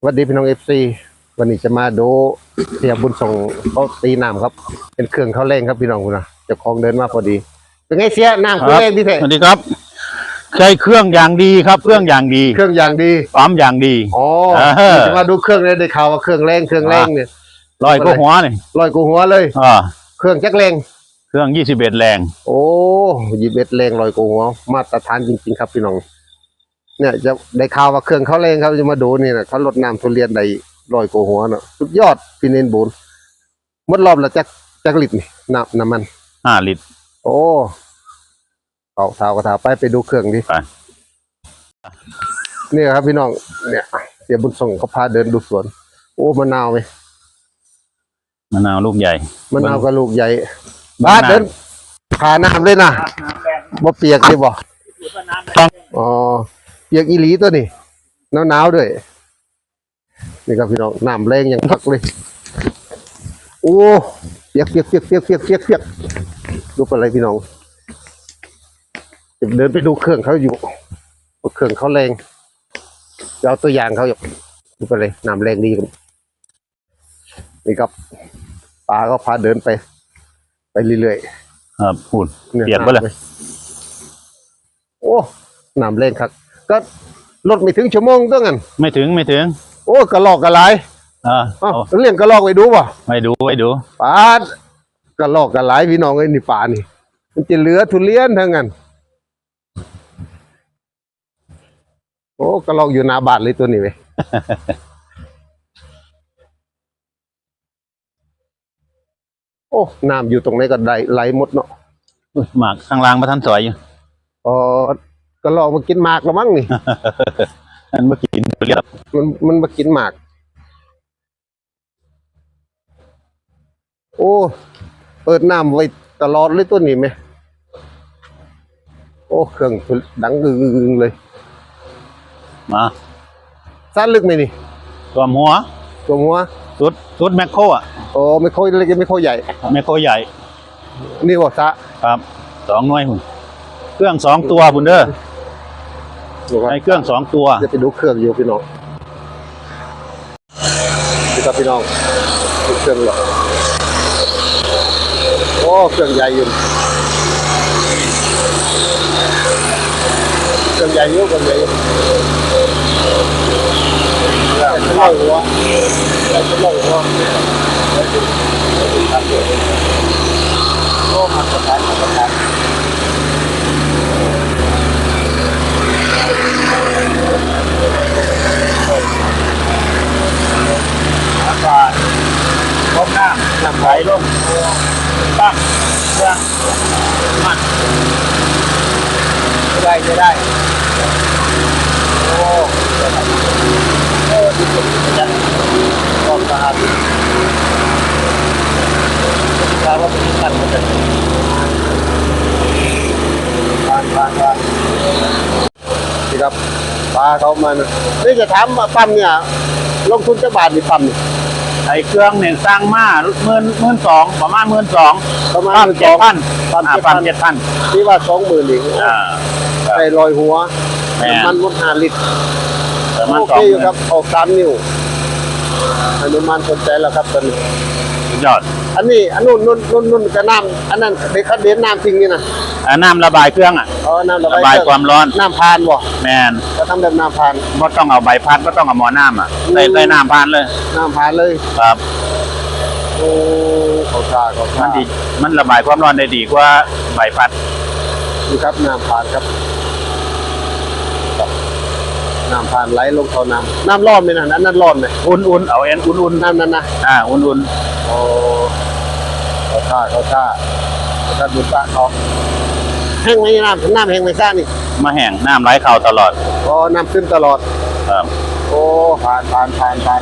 สวัสดีพี่น้องเอฟซีวันนี้จะมาดูเสียบุญส่งเขาตีน้ำครับ เป็นเครื่องเขาเร่งครับพี่น้องคุณนะเจ้าของเดินมาพอดี เป็นไงเสียน้ำเครื่องเร่งพี่เถสวัสดีครับ ใช้เครื่องอย่างดีครับ เครื่องอย่างดีเครื่องอย่างดีปั๊มอย่างดี อ๋อเออจะมาดูเครื่องเลยได้ข่าวว่าเครื่องแรงเครื่องแรงเนี่ยลอยก็หัวนี่ลอยกูหัวเลย อ่าเครื่องจักรแรงเครื่องยี่สิบเอ็ดแรง โอ้ยีเบ็ดแรงลอยกูหัวมาตรฐานจริง ๆ ครับพี่น้อง เนี่ยจะได้ข่าวว่าเครื่องเขาแรงครับจะมาดูนี่นะเขาลดน้ำทุเรียนได้ลอยกูหัวเนาะสุดยอดพี่เนนบุญหมดรอบแล้วจักจักลิตรนี่น้ำน้ำมันห้าลิตร โอ้เอาเท้ากระถาไปไปดูเครื่องดิไปนี่ครับพี่น้องเนี่ยเสียบุญส่งเขาพาเดินดูสวน โอ้มะนาวไหมมะนาวลูกใหญ่มะนาวกับลูกใหญ่มะนาวบ้าสเดินขาน้ำเลยนะบ่เปียกดิบ่ต้องอ๋อ เปียกอีหลีตัวนี้หนาวหนาวๆด้วย นี่ครับพี่น้องน้ำแรงอย่างพักเลย โอ้เปียกเปียกเปียกเปียกเปียกเปียกเปียกดูเป็นอะไรพี่น้องเดินไปดูเครื่องเขาอยู่ว่าเครื่องเขาแรงเดี๋ยวเอาตัวอย่างเขาอยู่ดูเป็นอะไรน้ำแรงดีครับนี่ครับปลาก็พาเดินไป ไปเรื่อยๆครับพูดนี่เปลี่ยนไปเลยน้ำโอ้น้ำแรงครับ ก็รถไม่ถึงชั่วโมงต้องกันไม่ถึงไม่ถึง โอ้กระลอกกระไรอ่าอ้าวเอาเลี้ยงกระลอกไว้ดูป่ะไม่ดูไม่ดู ปาดกระลอกกระไรพี่น้องไอ้นี่ป่านี่ มันจะเหลือทุเรียนทั้งนั้นโอ้กระลอกอยู่หนาบาทเลยตัวนี้เว้ย โอ้น้ำอยู่ตรงไหนก็ได้ไหลหมดเนาะอุ๊ยหมากข้างล่างมาท่านสวยอยู่ อ๋อ กระลอกมากินหมากแล้วมั้งนี่ อันเมื่อกี้เรียกมันมันมากินหมาก โอ้ เปิดน้ำไว้ตลอดเลยตัวนี้ไหม โอ้ เครื่องดังกึงๆเลย มาสั้นลึกไหมนี่ตัวหัวตัวหัวสุดสุดแมคโครอะโอ้ไม่ค่อยเล็กไม่ค่อยใหญ่แมคโครใหญ่ นี่ว่าซะครับสองหน่วยหุ่นเครื่องสองตัวคุณเด้อ ใช้เครื่องสองตัวจะไปดูเครื่องอยู่พี่น้องนี่ครับพี่น้องดูเครื่องเหรอโอ้เครื่องใหญ่อยู่เครื่องใหญ่อยู่เครื่องใหญ่อยู่แล้วจะเล่าหัวแล้วจะเล่าหัวโอ้มาตรฐานมาตรฐาน อากาศพบน้ำน้ำไหลลง ตั้งเครื่องมันไม่ได้ไม่ได้ โอ้โอ้ดีสุดจังรอบสะอาดถ้าว่าเป็นกันมันจะผ่านผ่านผ่านนี่ครับปลาเขามานนี่จะถามปั๊มเนี่ยลงทุนจะบาทนี่ปั๊มนี่ ไอ้เครื่องเนี่ยสร้างมาหมื่นหมื่นสองประมาณหมื่นสองประมาณปั๊มเจ็ดพันปั๊มอ่าเจ็ดปั๊พัมนเจ็ดพันที่ว่าสองหมื่นอีกอ่าใส่ลอยหัวแม่น้ำมันหมดห้าลิตรประมาณโอสอเคงอยู่ครับออกสามนิ้วอนุมานสนใจแล้วครับตอนนี้สุดยอด อันนี้อันนู้นนู้นนู้นนู้นกระน้ำอันนั้นเด็กเขาเด่นน้ำทิ้งนี่นะ อ่าน้ำระบายเครื่องอะ อ๋อน้ำระระบาบายยเครื่องความร้อน น้ำพานบ่แมนก็ทำแบบน้ำพาน ก็ต้องเอาใบพัดก็ต้องเอาหมอน้ำอะใส่อืมใส่น้ำพันเลย น้ำพานเลยครับ โอ้เขาท่าเขามัท่านดีมันระบายความร้อนได้ดีกว่าใบพัดนี่ครับน้ำพานครับครับน้ำพานไหลลงท่อน้ำน้ำร้อนไหมนะอันนั้นร้อนไหมอุ่นๆเอาเอ็นอุ่นน้ำนั้นนะๆอ่าอุ่นโอ้เขาท่าเขาท่าเขาท่าบุญตะเขา แห้งไหมน้ำน้ำแห้งไหมซ่านี่ๆมาแห้งน้ำไหลเข้าตลอดอ๋อน้ำขึ้นตลอดครับโอ้ผ่านผ่านผ่านผ่าน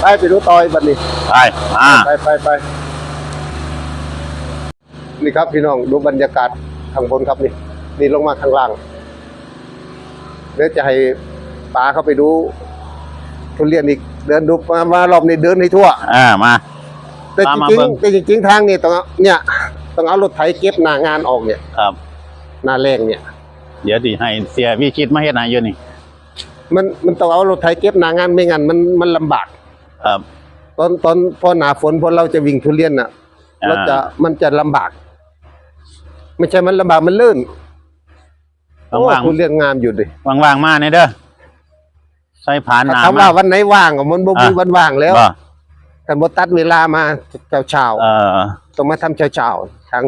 ไปไปดูต่อยบัดนี้ไปอ่าไปไปไปนี่ครับพี่น้องดูบรรยากาศข้างบนครับนี่นี่ลงมาข้างล่างเดี๋ยวจะให้ป๋าเข้าไปดูทุเรียนอีกเดินดูมามารอบนี้เดินให้ทั่ว อ่ามา แต่จตามมาริงเบิ่งๆแต่จริงๆทางนี่ต้องเอาเนี่ย ต้องเอารถไถเก็บหน้างานออกเนี่ยครับ หน้าแรงเนี่ย เดี๋ยวดิให้เสียวิชิตมาเฮ็ดให้อยู่นี่ มันมันต้องเอารถไถเก็บหนางานไม่งั้นมันมันลำบาก ครับ ตอนตอนพอหนาฝนพอเราจะวิ่งทุเรียนน่ะอ่า เราจะมันจะลำบาก ไม่ใช่มันลำบากมันลื่นโอ้ว่างทุเรียนงามอยู่ดิๆว่างๆมาเนี่ยเด้อใส่ผ่านหนาถ้าว่าวันไหนว่างก็มันบ่มีอะ วันว่างแล้ว บ่ ท่านบ่ตัดเวลามาเช้าเช้าๆเออต้องมาทำเช้าเช้าๆทาง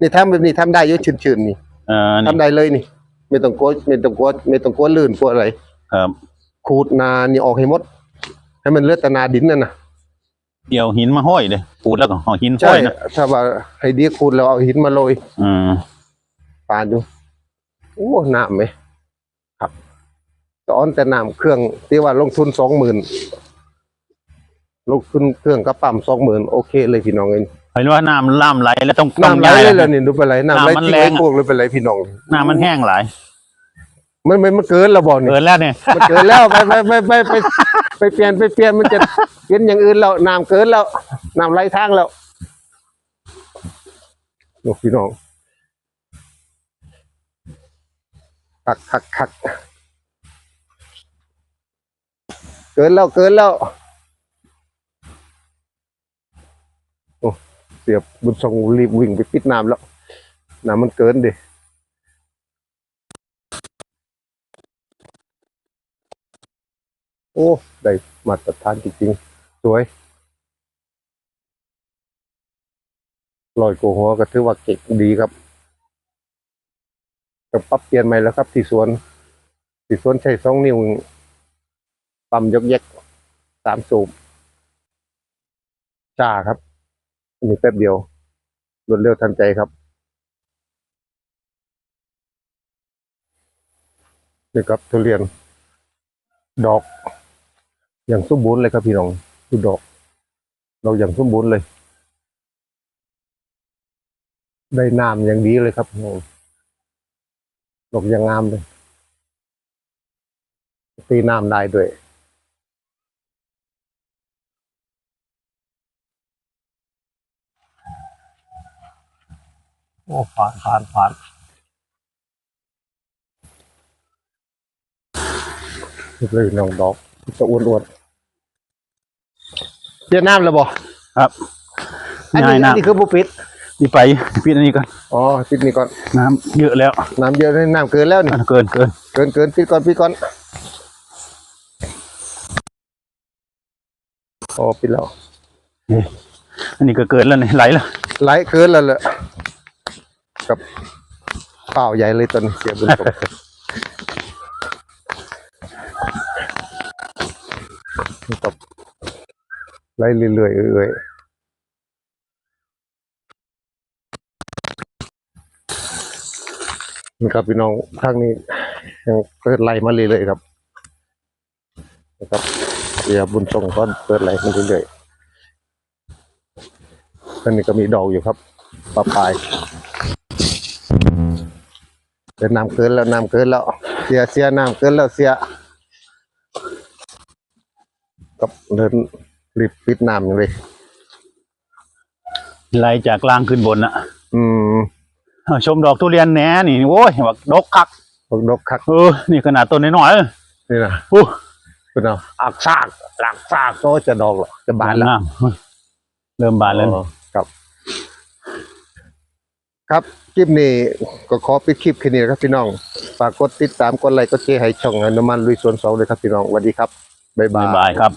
นี่ทำแบบนี้ทำได้อยู่ชื้นๆนี่เออทำนี่ได้เลยนี่ ไม่ต้องกลัวไม่ต้องกลัวไม่ต้องกลัวลื่นกลัวอะไรครับขูดนานี่ออกให้หมด ให้มันเหลือดแต่นาดินนั่นน่ะเดี๋ยวหินมาห้อยเลยปูดแล้วก็ห่อหินห้ใช่อยนะถ้าว่าให้ดีขูดแล้วเอาหินมาโรยอืมปาดดูโอ้น้ำไหมครับตอนแต่น้ำเครื่องที่ว่าลงทุนสองหมื่น ลงทุนเครื่องกระปั๊มสองหมื่นโอเคเลยพี่น้องเองเห็นว่าน้ำล่ามไหลแล้วต้องต้องน้ำไหลย้ายเลยแล้วนี่ดูไปไหลน้ำไหลน้ำมันจริงแรไหลงอะพวกเลยไปไหลพี่น้องน้ำมันแห้งหลายมันมันมันเกินแล้วบ่นี่เกินแล้วเนี่ยมันเกินแล้วไปไปไปไปไปไปเปลี่ยนไปเปลี่ยนมันจะเปลี่ยนอย่างอื่นแล้วน้ำเกินแล้วน้ำไหลทางแล้วโอ้พี่น้องคักคักคักเกินแล้วเกินแล้ว โอ้เสียบบุญทรงรีบวิ่งไปปิดน้ำแล้ว น้ำมันเกินดิโอ้ ได้มาตรฐานจริงๆ สวยลอยโกหัวก็ถือว่าเก่งดีครับก็ปรับเปลี่ยนใหม่แล้วครับ ที่สวน ที่สวนใช้สองนิ้วปั๊มยกแยกสามสูบจ้าครับ อันนี้แป๊บเดียวรวดเร็วทันใจครับนี่ครับทุเรียน ดอก อย่างสมบูรณ์เลยครับพี่น้องดูดอกดอกอย่างสมบูรณ์เลย ได้น้ำอย่างดีเลยครับพี่น้องดอกอย่างงามเลยตีน้ำได้ด้วย อ้ผ่านผ่านผ่านเลยน้องดอกจะอ้วนๆเปลี่ยนน้ำแล้วบ่ครับอันง่ายนี้นะอันนี้คือบุปิดที่ไปปิดอันนี้ก่อนอ๋อปิดนี่ก่อนน้ำเยอะแล้ว น้ำเยอะเลยน้ำเกินแล้วนี่อะเกินเกินเกินเกินปิดก่อนปิดก่อนโอ้ปิดแล้วอันนี้ก็เกินแล้วเนี่ยไหลแล้วไหลเกินแล้วเลย กับเปล่าใหญ่เลยตอนนี้เสียบุญตกตบไหลเรื่อยๆเอื่อยๆนี่ครับพี่น้องข้างนี้ยังเปิดไหลมาเรื่อยๆครับนะครับเสียบุญส่งก็เปิดไหลมาเรื่อยๆอันนี้ก็มีดอกอยู่ครับปลาปลาย เดินน้ำเกินแล้วน้ำเกินแล้ว เสียเสียน้ำเกินแล้วเสียกับเดินรีบปิดน้ำอย่างเลยไหลจากล่างขึ้นบนน่ะอืมอะชมดอกทุเรียนแหน่นี่โอ้ยแบบดกคักพวกนกคักเออนี่ขนาดต้นน้อยๆเออนี่นะอู้คุณเอาอักซากหลักซากโตจะดอกหรอจะบานแล้วงมเริ่มบานแล้วอ๋อครับ ครับคลิปนี้ก็ขอปิดคลิปแค่นี้นะครับพี่น้องฝากกดติดตามกดไลค์กดแชร์ให้ช่องอนุมันลุยสวนสองเลยครับพี่น้องสวัสดีครับบ๊ายบาบ๊ายบายครับ